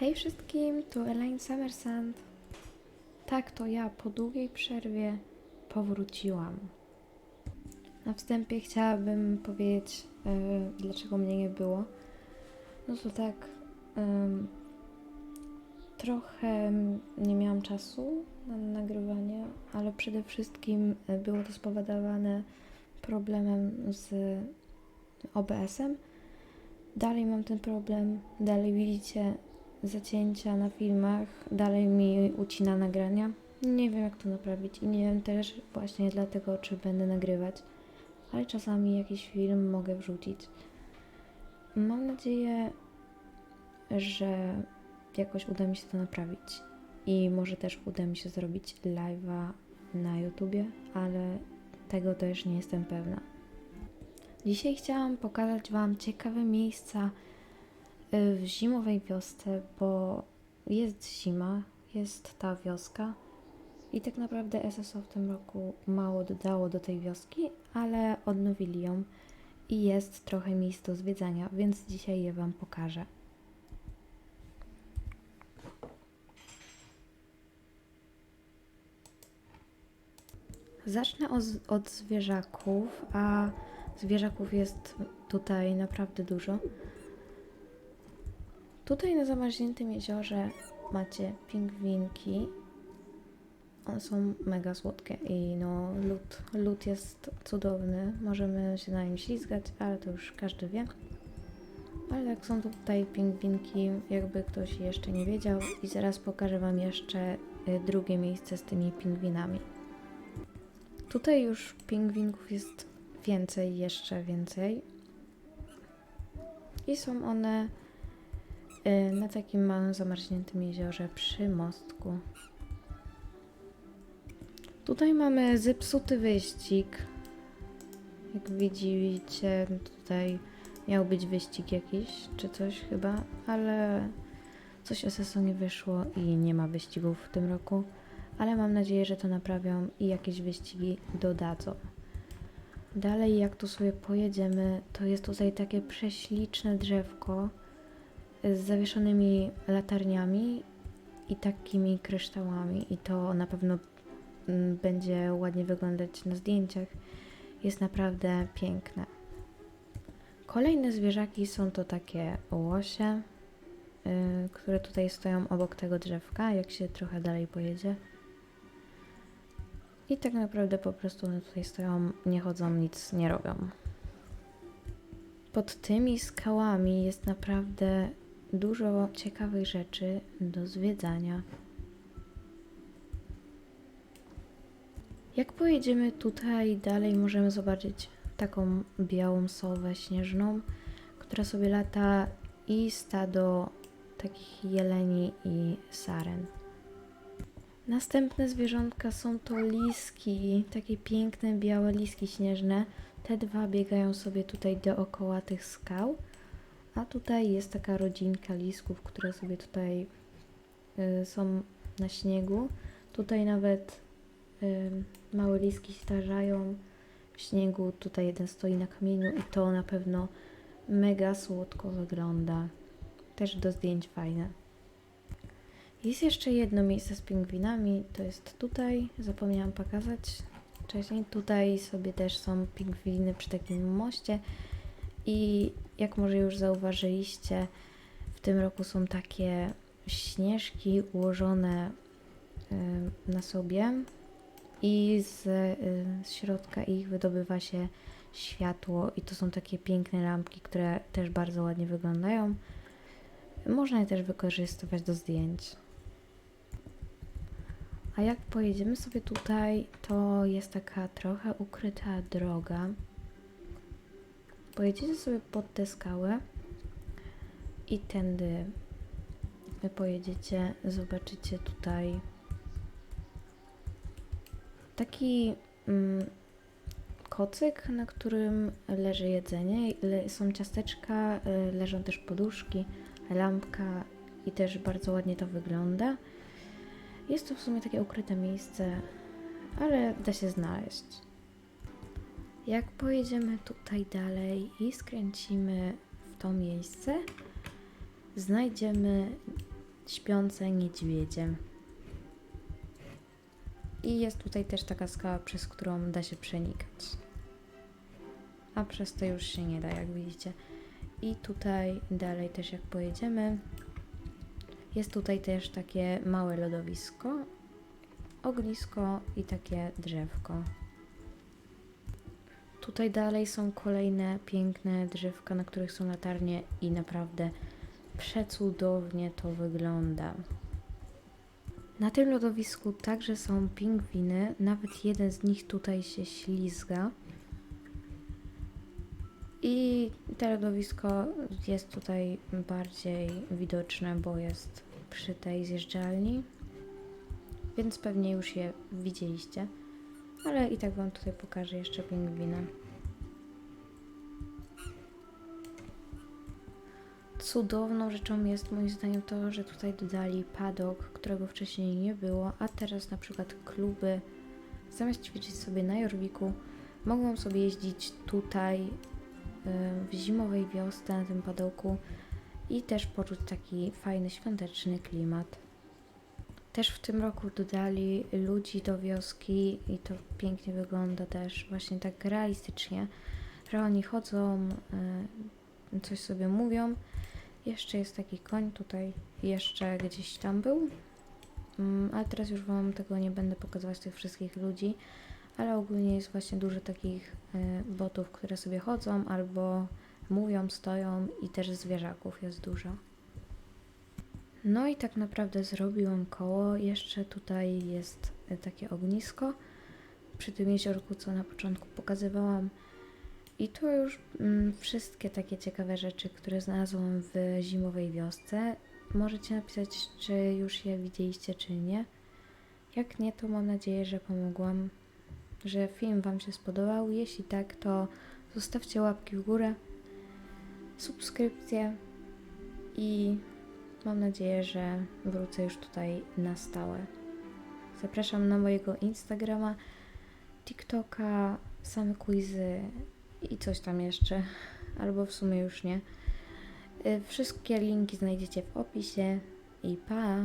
Hej wszystkim, tu Elaine Summersand. Tak, to ja po długiej przerwie powróciłam. Na wstępie chciałabym powiedzieć, e, dlaczego mnie nie było. No to tak, em, trochę nie miałam czasu na nagrywanie, ale przede wszystkim e, było to spowodowane problemem z OBS-em. Dalej mam ten problem, dalej widzicie zacięcia na filmach, dalej mi ucina nagrania. Nie wiem jak to naprawić i nie wiem też właśnie dlatego, czy będę nagrywać, ale czasami jakiś film mogę wrzucić. Mam nadzieję, że jakoś uda mi się to naprawić i może też uda mi się zrobić live'a na YouTubie, ale tego też nie jestem pewna. Dzisiaj chciałam pokazać Wam ciekawe miejsca w zimowej wiosce, bo jest zima, jest ta wioska i tak naprawdę SSO w tym roku mało dodało do tej wioski, ale odnowili ją i jest trochę miejsc do zwiedzania, więc dzisiaj je Wam pokażę. Zacznę od, od zwierzaków, a zwierzaków jest tutaj naprawdę dużo. Tutaj na zamarzniętym jeziorze macie pingwinki. One są mega słodkie i no lód, lód jest cudowny. Możemy się na nim ślizgać, ale to już każdy wie. Ale jak są tutaj pingwinki, jakby ktoś jeszcze nie wiedział i zaraz pokażę Wam jeszcze y, drugie miejsce z tymi pingwinami. Tutaj już pingwinków jest więcej, jeszcze więcej. I są one na takim małym zamarzniętym jeziorze przy mostku. Tutaj mamy zepsuty wyścig. Jak widzicie, tutaj miał być wyścig jakiś, czy coś chyba, ale coś SSO nie wyszło i nie ma wyścigów w tym roku. Ale mam nadzieję, że to naprawią i jakieś wyścigi dodadzą. Dalej, jak tu sobie pojedziemy, to jest tutaj takie prześliczne drzewko z zawieszonymi latarniami i takimi kryształami. I to na pewno mm, będzie ładnie wyglądać na zdjęciach. Jest naprawdę piękne. Kolejne zwierzaki są to takie łosie, yy, które tutaj stoją obok tego drzewka, jak się trochę dalej pojedzie. I tak naprawdę po prostu one tutaj stoją, nie chodzą, nic nie robią. Pod tymi skałami jest naprawdę dużo ciekawych rzeczy do zwiedzania. Jak pojedziemy tutaj dalej, możemy zobaczyć taką białą sowę śnieżną, która sobie lata i stado takich jeleni i saren. Następne zwierzątka są to liski, takie piękne białe liski śnieżne. Te dwa biegają sobie tutaj dookoła tych skał, a tutaj jest taka rodzinka lisków, które sobie tutaj y, są na śniegu. Tutaj nawet y, małe liski starzają w śniegu, tutaj jeden stoi na kamieniu i to na pewno mega słodko wygląda. Też do zdjęć fajne. Jest jeszcze jedno miejsce z pingwinami, to jest tutaj, zapomniałam pokazać wcześniej. Tutaj sobie też są pingwiny przy takim moście i jak może już zauważyliście, w tym roku są takie śnieżki ułożone y, na sobie i z, y, z środka ich wydobywa się światło i to są takie piękne lampki, które też bardzo ładnie wyglądają. Można je też wykorzystywać do zdjęć. A jak pojedziemy sobie tutaj, to jest taka trochę ukryta droga. Pojedziecie sobie pod tę skałę i tędy wy pojedziecie, zobaczycie tutaj taki mm, kocyk, na którym leży jedzenie, le, są ciasteczka, y, leżą też poduszki, lampka i też bardzo ładnie to wygląda. Jest to w sumie takie ukryte miejsce, ale da się znaleźć. Jak pojedziemy tutaj dalej i skręcimy w to miejsce, znajdziemy śpiące niedźwiedzie. I jest tutaj też taka skała, przez którą da się przenikać. A przez to już się nie da, jak widzicie. I tutaj dalej też jak pojedziemy, jest tutaj też takie małe lodowisko, ognisko i takie drzewko. Tutaj dalej są kolejne piękne drzewka, na których są latarnie i naprawdę przecudownie to wygląda. Na tym lodowisku także są pingwiny, nawet jeden z nich tutaj się ślizga. I to lodowisko jest tutaj bardziej widoczne, bo jest przy tej zjeżdżalni, więc pewnie już je widzieliście. Ale i tak Wam tutaj pokażę jeszcze pingwina. Cudowną rzeczą jest moim zdaniem to, że tutaj dodali padok, którego wcześniej nie było, a teraz na przykład kluby zamiast ćwiczyć sobie na Jorwiku, mogą sobie jeździć tutaj w zimowej wiosce na tym padoku i też poczuć taki fajny świąteczny klimat. Też w tym roku dodali ludzi do wioski i to pięknie wygląda też właśnie tak realistycznie, że oni chodzą, y, coś sobie mówią. Jeszcze jest taki koń tutaj, jeszcze gdzieś tam był, Mm, ale teraz już Wam tego nie będę pokazywać tych wszystkich ludzi, ale ogólnie jest właśnie dużo takich y, botów, które sobie chodzą albo mówią, stoją i też zwierzaków jest dużo. No i tak naprawdę zrobiłam koło. Jeszcze tutaj jest y, takie ognisko przy tym jeziorku, co na początku pokazywałam. I to już mm, wszystkie takie ciekawe rzeczy, które znalazłam w zimowej wiosce. Możecie napisać, czy już je widzieliście, czy nie. Jak nie, to mam nadzieję, że pomogłam, że film Wam się spodobał. Jeśli tak, to zostawcie łapki w górę, subskrypcję i mam nadzieję, że wrócę już tutaj na stałe. Zapraszam na mojego Instagrama, TikToka, same quizy i coś tam jeszcze, albo w sumie już nie. Y, Wszystkie linki znajdziecie w opisie i pa!